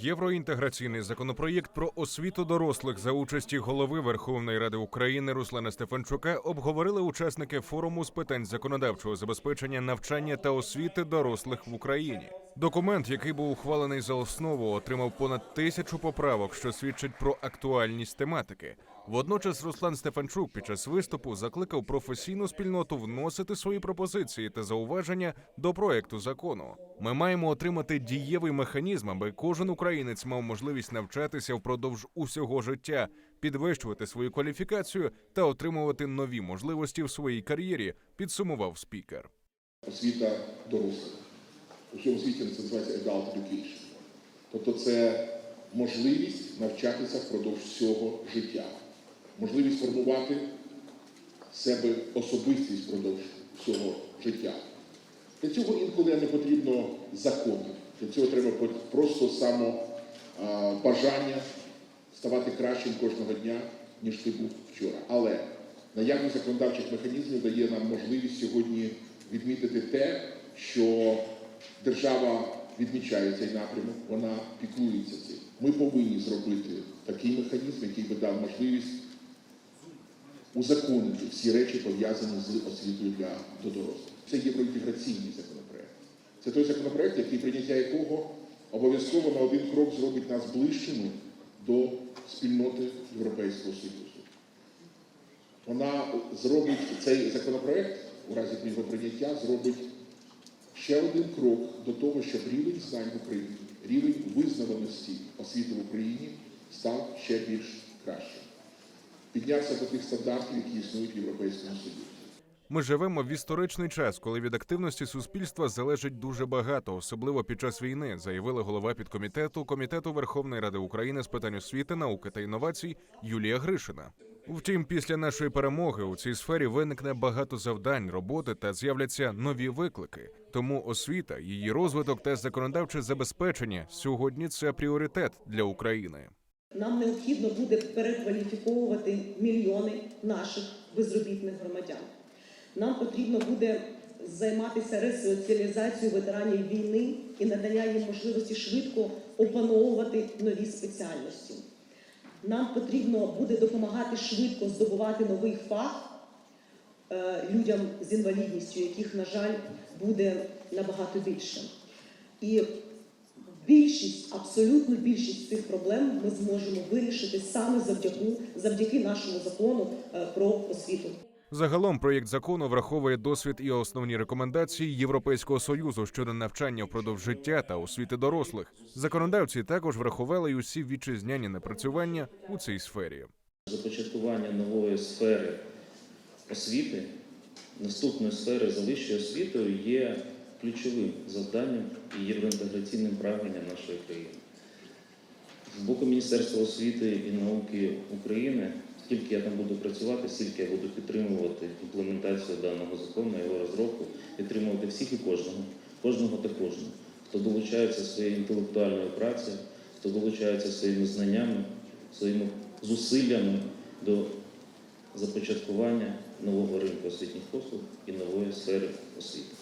Євроінтеграційний законопроєкт про освіту дорослих за участі голови Верховної Ради України Руслана Стефанчука обговорили учасники форуму з питань законодавчого забезпечення навчання та освіти дорослих в Україні. Документ, який був ухвалений за основу, отримав понад тисячу поправок, що свідчить про актуальність тематики. Водночас Руслан Стефанчук під час виступу закликав професійну спільноту вносити свої пропозиції та зауваження до проекту закону. Ми маємо отримати дієвий механізм, аби кожен українець мав можливість навчатися впродовж усього життя, підвищувати свою кваліфікацію та отримувати нові можливості в своїй кар'єрі. Підсумував спікер. освіта дорослих. У цьому світі це називається adult education. Тобто це можливість навчатися впродовж всього життя, можливість формувати себе особистість впродовж всього життя. Для цього інколи не потрібно законів. Для цього треба просто само бажання ставати кращим кожного дня, ніж ти був вчора. Але наявність законодавчих механізмів дає нам можливість сьогодні відмітити те, що держава відмічає цей напрямок, вона піклується цим. Ми повинні зробити такий механізм, який би дав можливість узаконити всі речі, пов'язані з освітою для до дорослих. Це євроінтеграційний законопроект. Це той законопроект, який прийняття якого обов'язково на один крок зробить нас ближчими до спільноти Європейського Союзу. Вона зробить цей законопроект, у разі його прийняття, зробить ще один крок до того, щоб рівень знань в Україні, рівень визнаваності освіти в Україні став ще більш кращим. Піднявся до тих стандартів, які існують в Європейському Союзі. Ми живемо в історичний час, коли від активності суспільства залежить дуже багато, особливо під час війни, заявила голова підкомітету комітету Верховної Ради України з питань освіти, науки та інновацій Юлія Гришина. Втім, після нашої перемоги у цій сфері виникне багато завдань, роботи та з'являться нові виклики. Тому освіта, її розвиток та законодавче забезпечення сьогодні це пріоритет для України. Нам необхідно буде перекваліфіковувати мільйони наших безробітних громадян. Нам потрібно буде займатися ресоціалізацією ветеранів війни і надання їм можливості швидко опановувати нові спеціальності. Нам потрібно буде допомагати швидко здобувати новий фах е, людям з інвалідністю, яких, на жаль, буде набагато більше. І більшість, абсолютну більшість цих проблем ми зможемо вирішити саме завдяки, завдяки нашому закону е, про освіту. Загалом проєкт закону враховує досвід і основні рекомендації Європейського союзу щодо навчання впродовж життя та освіти дорослих. Законодавці також врахували й усі вітчизняні напрацювання у цій сфері. Започаткування нової сфери освіти, наступної сфери за вищою є ключовим завданням і євроінтеграційним прагненням нашої країни. З боку Міністерства освіти і науки України, скільки я там буду працювати, стільки я буду підтримувати імплементацію даного закону, його розробку, підтримувати всіх і кожного, кожного та кожного, хто долучається своєю інтелектуальною працею, хто долучається своїми знаннями, своїми зусиллями до започаткування нового ринку освітніх послуг і нової сфери освіти.